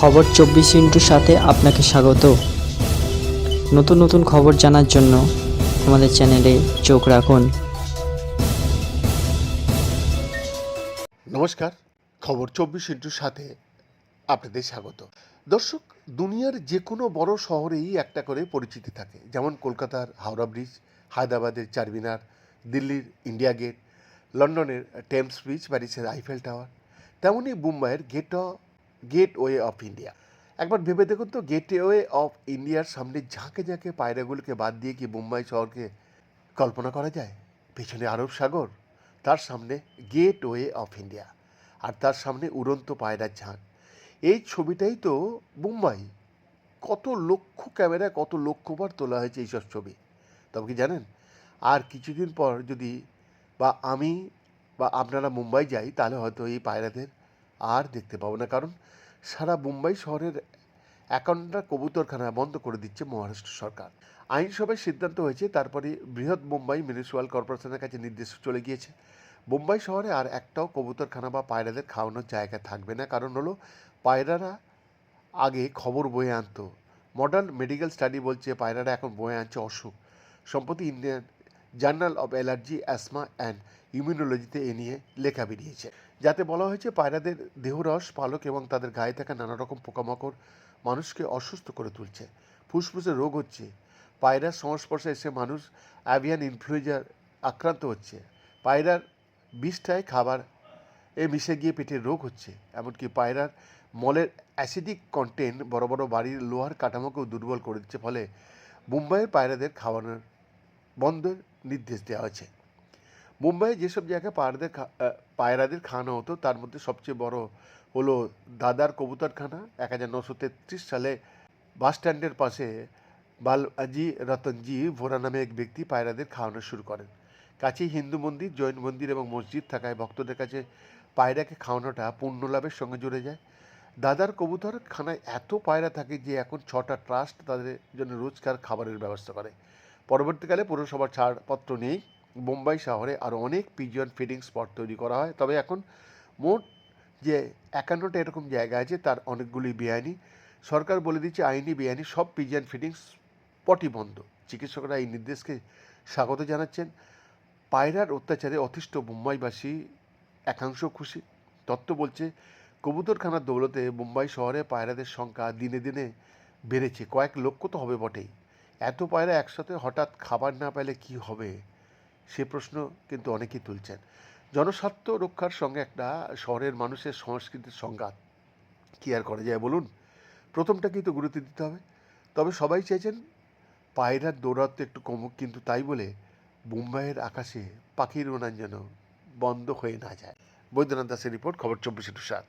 খবর চব্বিশ ইন্টুর সাথে আপনাকে স্বাগত। নতুন নতুন খবর জানার জন্য আমাদের চ্যানেলে চোখ রাখুন। নমস্কার, খবর চব্বিশ ইন্টুর সাথে আপনাদের স্বাগত। দর্শক, দুনিয়ার যে কোনো বড় শহরেই একটা করে পরিচিতি থাকে। যেমন কলকাতার হাওড়া ব্রিজ, হায়দ্রাবাদের চারমিনার, দিল্লির ইন্ডিয়া গেট, লন্ডনের টেমস ব্রিজ, প্যারিসের আইফেল টাওয়ার তেমনই মুম্বাইয়ের gate Gateway of India. একবার ভেবে দেখুন তো, গেটওয়ে অফ ইন্ডিয়ার সামনে ঝাঁকে ঝাঁকে পায়রাগুলোকে বাদ দিয়ে কি মুম্বাই শহরকে কল্পনা করা যায়? পেছনে আরব সাগর, তার সামনে গেটওয়ে অফ ইন্ডিয়া আর তার সামনে উড়ন্ত পায়রার ঝাঁক। এই ছবিটাই তো মুম্বাই। কত লক্ষ ক্যামেরা, কত লক্ষবার তোলা হয়েছে এইসব ছবি। তবে কি জানেন, আর কিছুদিন পর যদি বা আমি বা আপনারা মুম্বাই যাই, তাহলে হয়তো এই পায়রাদের আর দেখতে পাবো না, কারণ সারা মুম্বাই শহরের একান্নটা কবুতরখানা বন্ধ করে দিচ্ছে মহারাষ্ট্র সরকার। আইনসভায় সিদ্ধান্ত হয়েছে তারপরে বৃহৎ মুম্বাই মিউনিসিপ্যাল কর্পোরেশনের কাছে নির্দেশ চলে গিয়েছে। মুম্বাই শহরে আর একটাও কবুতরখানা বা পায়রাদের খাওয়ানোর জায়গা থাকবে না, কারণ হলো পায়রারা আগে খবর বয়ে আনতো। মডার্ন মেডিকেল স্টাডি বলছে পায়রারা এখন বয়ে আনছে অসুখ। সম্প্রতি Indian Journal of Allergy, Asthma and ইমিউনোলজিতে এ নিয়ে লেখা বেরিয়েছে। যাতে বলা হয়েছে পায়রাদের দেহরস, পালক এবং তাদের গায়ে থাকা নানা রকম পোকামাকড় মানুষকে অসুস্থ করে তুলছে। ফুসফুসে রোগ হচ্ছে। পায়রার সংস্পর্শে এসে মানুষ অ্যাভিয়ান ইনফ্লুয়েঞ্জার আক্রান্ত হচ্ছে। পায়রার বিষটায় খাবার এ মিশে গিয়ে পেটের রোগ হচ্ছে। এমনকি পায়রার মলের অ্যাসিডিক কন্টেন্ট বড় বড় বাড়ির লোহার কাঠামোকেও দুর্বল করে দিচ্ছে। ফলে মুম্বাইয়ের পায়রাদের খাওয়ানোর বন্ধের নির্দেশ দেওয়া হয়েছে। মুম্বাইয়ে যেসব জায়গায় পায়রাদের পায়রাদের খাওয়ানো হতো, তার মধ্যে সবচেয়ে বড় হলো দাদার কবুতরখানা। এক হাজার নশো তেত্রিশ সালে বাস স্ট্যান্ডের পাশে বালজি রতনজি ভোরা নামে এক ব্যক্তি পায়রাদের খাওয়ানো শুরু করেন। কাছেই হিন্দু মন্দির, জৈন মন্দির এবং মসজিদ থাকায় ভক্তদের কাছে পায়রাকে খাওয়ানোটা লাভের সঙ্গে জুড়ে যায়। দাদার কবুতর খানায় এত পায়রা থাকে যে এখন ছটা ট্রাস্ট তাদের জন্য রোজকার খাবারের ব্যবস্থা করে। পরবর্তীকালে পুরসভার ছাড়পত্র নেই। মুম্বাই শহরে আরও অনেক পিজিয়ন ফিডিং স্পট তৈরি করা হয়। তবে এখন মোট যে একান্নটা এরকম জায়গা আছে, তার অনেকগুলি বেআইনি। সরকার বলে দিচ্ছে, আইনি বেআইনি সব পিজিয়ন ফিডিং স্পটই বন্ধ। চিকিৎসকরা এই নির্দেশকে স্বাগত জানাচ্ছেন। পায়রার অত্যাচারে অতিষ্ঠ মুম্বাইবাসী একাংশ খুশি। তত্ত্ব বলছে, কবুতরখানার দৌলতে মুম্বাই শহরে পায়রাদের সংখ্যা দিনে দিনে বেড়েছে। কয়েক লক্ষ তো হবে বটেই। এত পায়রা একসাথে হঠাৎ খাবার না পেলে কি হবে? সে প্রশ্ন কিন্তু অনেকেই তুলছেন। জনস্বার্থ রক্ষার সঙ্গে একটা শহরের মানুষের সংস্কৃতির সংঘাত কী আর করা যায় বলুন? প্রথমটাকেই তো গুরুত্ব দিতে হবে। তবে সবাই চাইছেন পায়রার দৌরাত্ম একটু কমুক, কিন্তু তাই বলে মুম্বাইয়ের আকাশে পাখির উড়ান যেন বন্ধ হয়ে না যায়। বৈদ্যনাথ দাসের রিপোর্ট, খবর চব্বিশে টু সাত